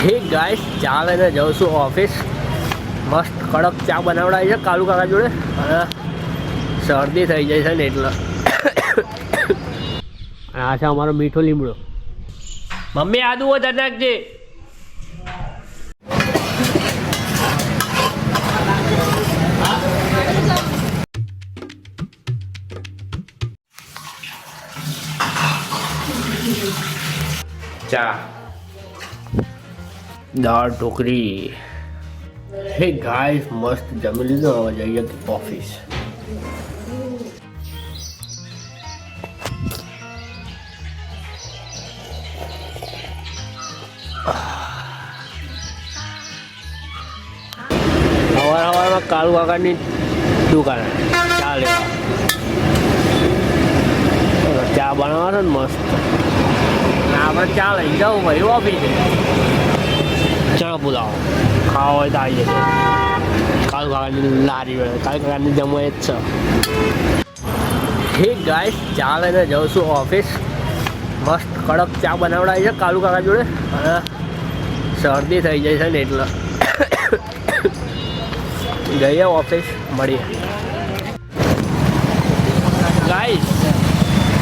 હે ગાઈસ, ચા લઈને જાઉં છું ઓફિસ મસ્ત કડક ચા બનાવડાવી છે કાલુ કાકા જોડે. અને શરદી થઈ જાય છે ને એટલે. અને આ છે અમારો મીઠો લીમડો. મમ્મી આદુ વધારે નાખજે ચા. દાળ ઢોકરી હે ગાઈસ મસ્ત જમી લીધું હવે જઈએ ઓફિસ સવાર સવારમાં કાળુ કાકાની દુકાન ચા લેવા ચા બનાવવાનો ને મસ્ત આપણે ચા લઈ જાઉં ભાઈ ઓફિસે ચણા પુલાવ ખાવા હોય તો આવી જજો કાળુ કાકાની લારી હોય કાળુ કાકાની જમવા જ છે હે ગાઈસ ચા લઈને જાઉં છું ઓફિસ મસ્ત કડક ચા બનાવડાવી છે કાળુ કાકા જોડે અને શરદી થઈ જાય છે ને એટલે જઈએ ઓફિસ મળીએ ગાઈસ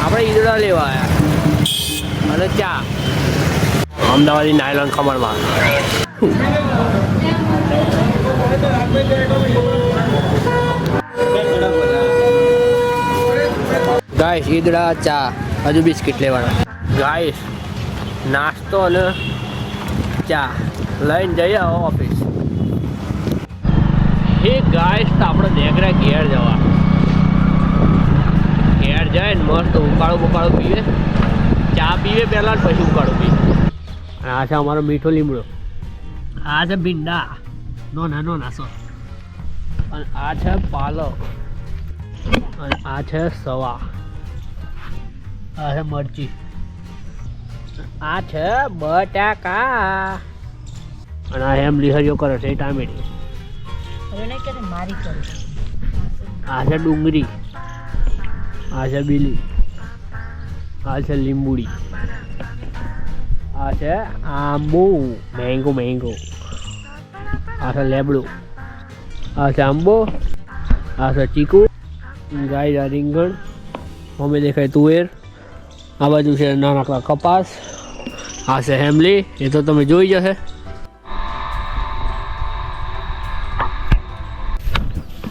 આપણે ઈદડા લેવા આવ્યા અને ચા. અમદાવાદી નાયલોન ખમણમાં. ગાઈસ, ઈદડા ચા, હજુ બિસ્કિટ લેવાના. ગાઈસ, નાસ્તો અને ચા. લઈને જઈએ ઓફિસ. એ ગાઈસ, તો આપણે નેગરા ઘેર જવા ઘેર જાય ને મસ્ત ઉકાળું બુકાળું પીવે ચા પીવે પહેલાં પછી ઉકાળું પીવે અને આ અમારો મીઠો લીમડો. આ છે ભીંડા. નોના નોના નાસો અને આ છે પાલક. અને આ છે સવા. આ છે મરચી. આ છે બટાકા. અને આ એમ લીહરીઓ કરે છે ટામેટી મારી આ છે ડુંગળી. આ છે બીલી. આ છે લીંબુડી. આ છે આંબુ. Mango mango. આ છે લેબડું. આ છે આંબો. આ છે ચીકુ. ગાયના આ રીંગણ. અમે દેખાય તુવેર. આ બાજુ છે નાનકડા કપાસ. આ છે હેમલી. એ તો તમે જોઈ જશે.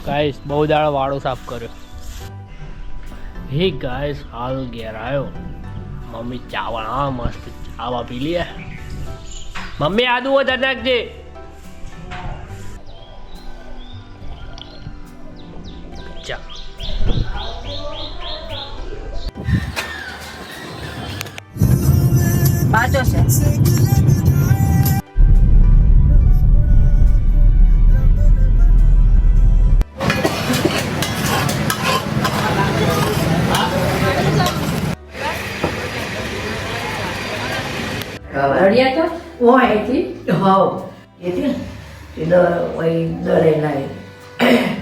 ગાઈસ, બહુ દાળ વાળો સાફ કર્યો. હે ગાઈસ, હાલ ઘેર આવ્યો મમ્મી ચા બનાવા મસ્ત ચાવા પી લે મમ્મી આદુ વધારે નાખજે chậm ba cho sẽ Riết thôi, ngoài thì, hầu, thế thì, thì quay đời này này,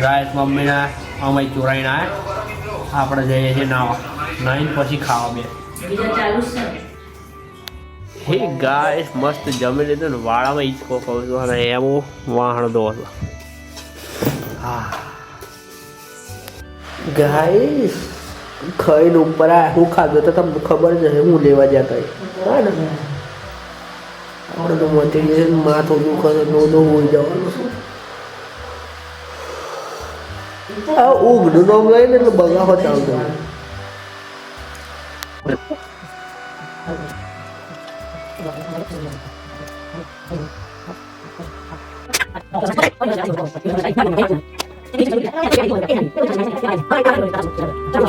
guys મમ્મીના અમે ચોરાઈના આપણે જઈએ છીએ નાવા. નાઈને પછી ખાવા બે. બીજા ચાલુ છે. હે ગાય મસ્ત જમી લીધું ને વાળામાં ઈચકો કહું છું અને એમ વાહણ દો હતો. હા. ગાય ખાઈને ઉપર આ હું ખાધું તો તમને ખબર છે હું લેવા જ્યાં કઈ હા ને? આપણે તો છે માથું દુખો તો નો નો હોઈ જવાનું છે આ ઊંઘનું નામ લઈને એટલે બગાવો ચાલતો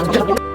Thank you.